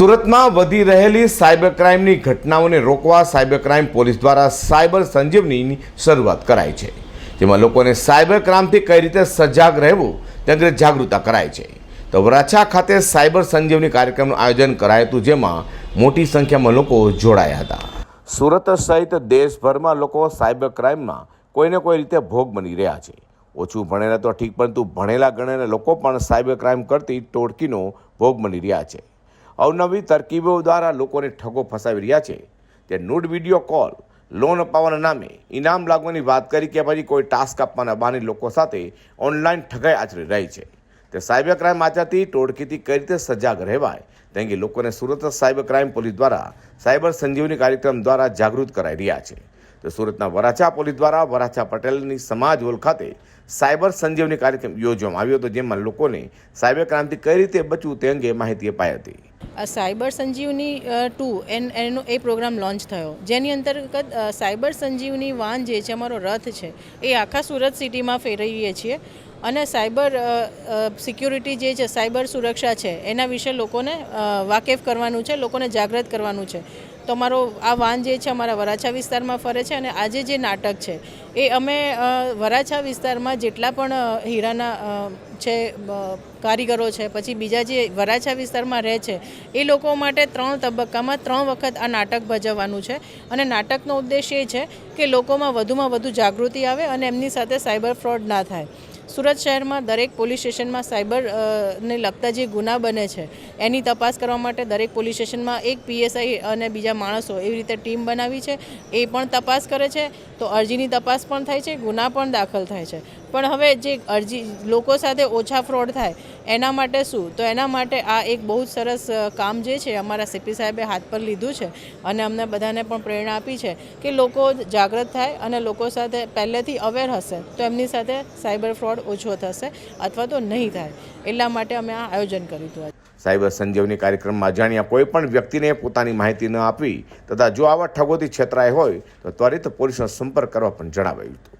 સુરતમાં વધી રહેલી સાયબર ક્રાઇમની ઘટનાઓને રોકવા સાયબર ક્રાઇમ પોલીસ દ્વારા સાયબર સંજીવનીની શરૂઆત કરાઈ છે. જેમાં લોકોને સાયબર ક્રાઇમથી કઈ રીતે સજાગ રહેવું તે અંગે જાગૃતતા કરાય છે. તો વરાછા ખાતે સાયબર સંજીવની કાર્યક્રમનું આયોજન કરાયું હતું, જેમાં મોટી સંખ્યામાં લોકો જોડાયા હતા. સુરત સહિત દેશભરમાં લોકો સાયબર ક્રાઇમમાં કોઈને કોઈ રીતે ભોગ બની રહ્યા છે. ઓછું ભણેલા તો ઠીક, પરંતુ ભણેલા ગણેલા લોકો પણ સાયબર ક્રાઇમ કરતી ટોળકીનો ભોગ બની રહ્યા છે. અવનવી તરકીબો દ્વારા લોકોને ઠગો ફસાવી રહ્યા છે. તે નૂડ વીડિયો કોલ, લોન અપાવવાના નામે ઇનામ લાગવાની વાત કરી કે પછી કોઈ ટાસ્ક આપવાના બહાને લોકો સાથે ઓનલાઈન ઠગાઈ આચરી રહી છે. તે સાયબર ક્રાઇમ આચરતી ટોળકીથી કઈ રીતે સજાગ રહેવાય? તે અંગે લોકોને સુરત સાયબર ક્રાઇમ પોલીસ દ્વારા સાયબર સંજીવની કાર્યક્રમ દ્વારા જાગૃત કરાઈ રહ્યા છે. તો સુરતના વરાછા પોલીસ દ્વારા વરાછા પટેલની સમાજ હોલ ખાતે સાયબર સંજીવની કાર્યક્રમ યોજવામાં આવ્યો હતો, જેમાં લોકોને સાયબર ક્રાઇમથી કઈ રીતે બચવું તે અંગે માહિતી અપાઈ હતી. સાયબર સંજીવની ટુ, એન, એનો એ પ્રોગ્રામ લોન્ચ થયો. જેની અંતર્ગત સાયબર સંજીવની વાન જે છે, અમારો રથ છે, એ આખા સુરત સિટીમાં ફેરવીએ છીએ. અને સાયબર સિક્યુરિટી જે છે, સાયબર સુરક્ષા છે, એના વિશે લોકોને વાકેફ કરવાનું છે, લોકોને જાગૃત કરવાનું છે. તો અમારો આ વાન જે છે, અમારા વરાછા વિસ્તારમાં ફરે છે અને આજે જે નાટક છે, એ અમે વરાછા વિસ્તારમાં જેટલા પણ હીરાના છે કારીગરો છે, પછી બીજા જે વરાછા વિસ્તારમાં રહે છે, એ લોકો માટે ત્રણ તબક્કામાં ત્રણ વખત આ નાટક ભજવવાનું છે. અને નાટકનો ઉદ્દેશ એ છે કે લોકોમાં વધુમાં વધુ જાગૃતિ આવે અને એમની સાથે સાયબર ફ્રોડ ના થાય. સુરત શહેરમાં દરેક પોલીસ સ્ટેશનમાં સાયબર ને લગતા જે ગુના બને છે, એની તપાસ કરવા માટે દરેક પોલીસ સ્ટેશનમાં એક પીએસઆઈ અને બીજા માણસો એવી રીતે ટીમ બનાવી છે, એ પણ તપાસ કરે છે, તો અરજીની તપાસ પણ થાય છે, ગુના પણ દાખલ થાય છે. પણ હવે જે અરજી, લોકો સાથે ઓછા ફ્રોડ થાય, એના માટે શું? તો એના માટે આ એક બહુ જ સરસ કામ જે છે, અમારા સીપી સાહેબે હાથ પર લીધું છે અને અમને બધાને પણ પ્રેરણા આપી છે કે લોકો જાગૃત થાય અને લોકો સાથે પહેલેથી અવેર હશે, તો એમની સાથે સાયબર ફ્રોડ ઓછો થશે અથવા તો નહીં થાય. એટલા માટે અમે આ આયોજન કર્યું હતું સાયબર સંજીવની કાર્યક્રમમાં જાણ્યા કોઈ પણ વ્યક્તિને પોતાની માહિતી ન આપવી તથા જો આવા ઠગોથી છેતરાય હોય, તો ત્વરિત પોલીસનો સંપર્ક કરવા પણ જણાવાયું હતું.